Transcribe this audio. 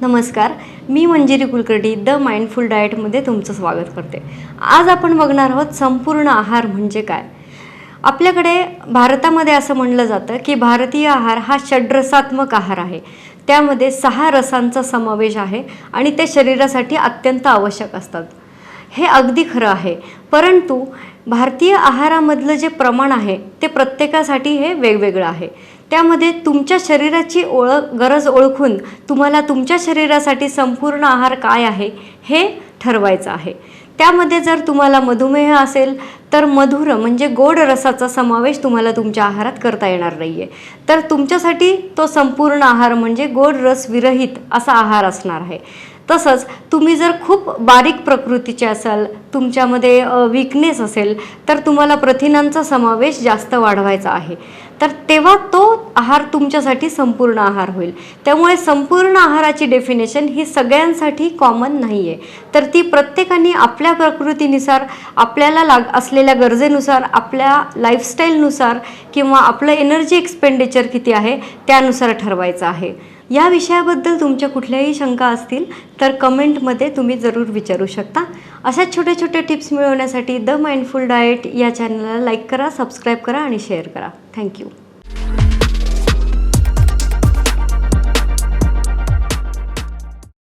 नमस्कार मी Manjiri Kulkarni the mindful डाएटमध्ये तुमचं स्वागत करते. आज आपण बघणार आहोत संपूर्ण आहार म्हणजे काय? आपल्याकडे भारतामध्ये असं म्हणलं जातं की भारतीय आहार हा षड्रसात्मक आहार आहे. त्यामध्ये सहा रसांचा समावेश आहे आणि ते शरीरासाठी अत्यंत आवश्यक असतात. हे अगदी खरं आहे. परंतु भारतीय आहारामधलं जे प्रमाण आहे ते प्रत्येकासाठी हे वेगवेगळं आहे. त्यामध्ये तुमच्या शरीराची ओळख गरज ओळखून तुम्हाला तुमच्या शरीरासाठी संपूर्ण आहार काय आहे हे ठरवायचं आहे. त्यामध्ये जर तुम्हाला मधुमेह असेल तर मधुर म्हणजे गोड रसाचा समावेश तुम्हाला तुमच्या आहारात करता येणार नाही आहे तर तुमच्यासाठी तो संपूर्ण आहार म्हणजे गोड रस विरहित असा आहार असणार आहे. तसंच तुम्ही जर खूप बारीक प्रकृतीचे असाल तुमच्यामध्ये विकनेस असेल तर तुम्हाला प्रथिनांचा समावेश जास्त वाढवायचा आहे. तर तेव्हा तो आहार तुमच्यासाठी संपूर्ण आहार होईल. त्यामुळे संपूर्ण आहाराची डेफिनेशन ही सगळ्यांसाठी कॉमन नाही आहे तर ती प्रत्येकाने आपल्या प्रकृतीनुसार आपल्याला लाग असलेल्या गरजेनुसार आपल्या लाईफस्टाईलनुसार किंवा आपलं एनर्जी एक्सपेंडिचर किती आहे त्यानुसार ठरवायचं आहे. या विषयाबद्दल तुमच्या कुठल्याही शंका असतील तर कमेंटमध्ये तुम्ही जरूर विचारू शकता. अशा छोट्या छोट्या टिप्स मिळवण्यासाठी द माइंडफुल डाएट या चॅनलला लाईक करा सबस्क्राईब करा आणि शेअर करा. थँक्यू.